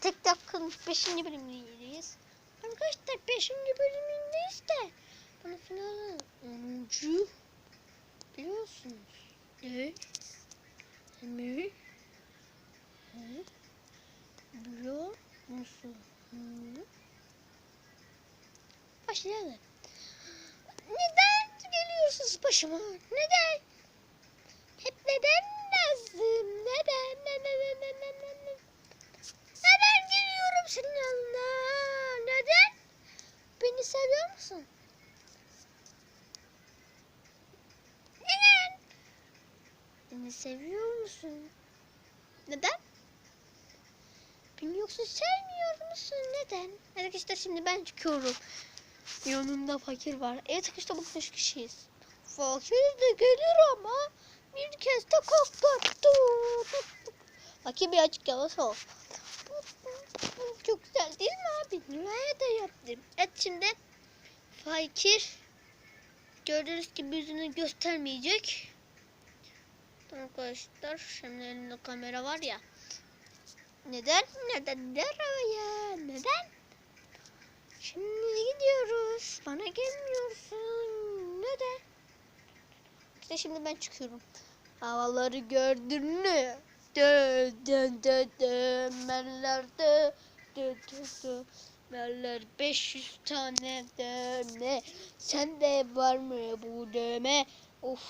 TikTok'un 5. bölümündeyiz. Arkadaşlar 5. bölümündeyiz de bunu finalde 10. biliyorsunuz. Ne? Mi? He? Biliyor musun? Hı? Başlayalım. Neden geliyorsunuz başıma? Neden? Hep neden lazım? Neden? Neden? Neden? Neden geliyorum senin yanına? Neden? Beni musun? Neden? Beni seviyor musun? Neden? Beni yoksa sevmiyor musun? Neden? Arkadaşlar şimdi ben çıkıyorum. Yanımda fakir var. Evet arkadaşlar bu beş kişiyiz. Fakir de gelir ama bir kez de korkuttu. Fakir bir açık yavaş ol. Çok güzel değil mi abi? Da yaptım. Evet şimdi fakir gördüğünüz gibi yüzünü göstermeyecek. Arkadaşlar şimdi elinde kamera var ya. Neden? Neden? Neden? Şimdi gidiyoruz. Bana gelmiyorsun. Neden? İşte şimdi ben çıkıyorum. Havaları gördün mü? Dö dö dö dö mellerde dö dö dö meller 500 tane dövme. Sende var mı bu dövme? Of.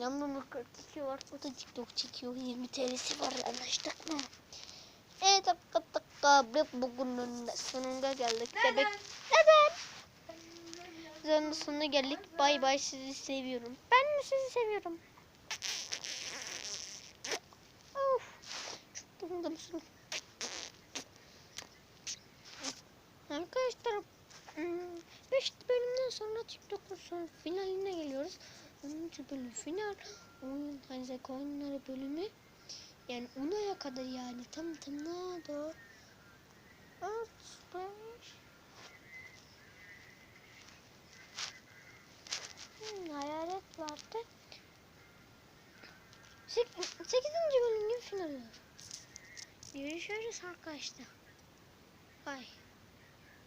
Yanımda 42 var. O da TikTok çekiyor. 20 TL'si var. Anlaştık mı? Evet arkadaşlar bugünün de sonuna geldik. Bebek. Neden? Videonun sonuna geldik. Bay bay sizi seviyorum. Ben de sizi seviyorum. Of. Çok bunda Arkadaşlar 5 bölümden sonra TikTok'un son finaline geliyoruz. 10. bölüm final. Oyun hani oyunları bölümü. Yani Una'ya kadar yani tam tamına doğru. Alt, beş. Hmm, hayalet vardı. Sek sekizinci bölümün finali. Görüşürüz arkadaşlar. Bye.